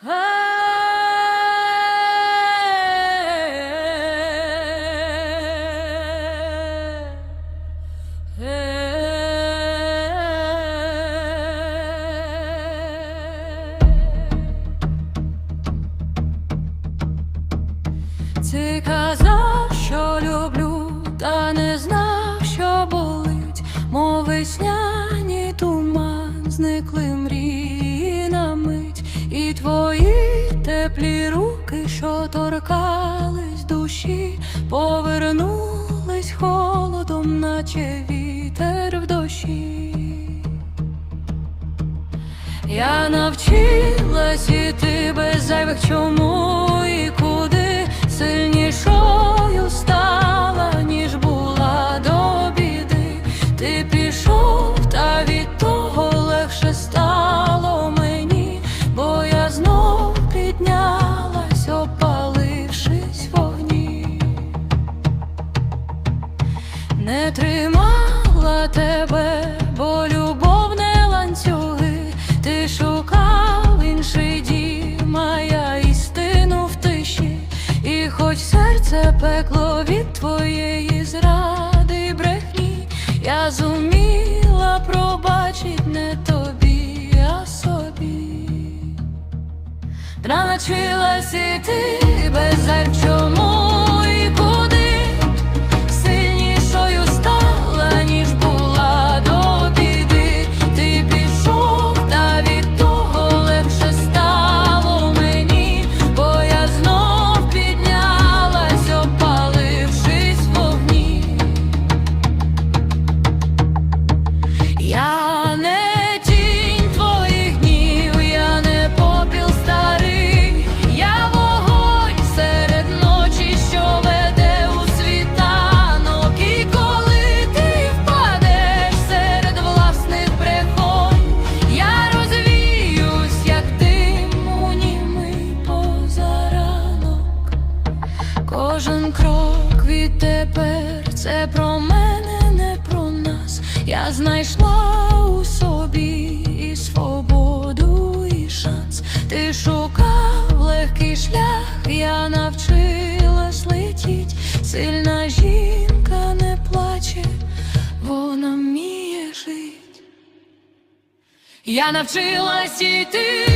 Ти казав, що люблю, та не знав, що болить, мов весняні туман, зникли мрії і твої що торкались душі, повернулись холодом, наче вітер в дощі. Я навчилась іти без зайвих чому і куди сильнішою тримала тебе, бо любов не ланцюги, ти шукав інший дім, а я істину в тиші, і хоч серце пекло від твоєї зради брехні, я зуміла пробачить не тобі, а собі. Навчилась іти без зайв Я не тінь твоїх днів, я не попіл старий, я вогонь серед ночі, що веде у світанок. І коли ти впадеш серед власних брехонь, я розвіюсь, як дим у німий позаранок. Кожен крок відтепер це про мене. Я знайшла у собі і свободу, і шанс. Ти шукав легкий шлях, я навчилась летіть. Сильна жінка не плаче, вона вміє жить. Я навчилась іти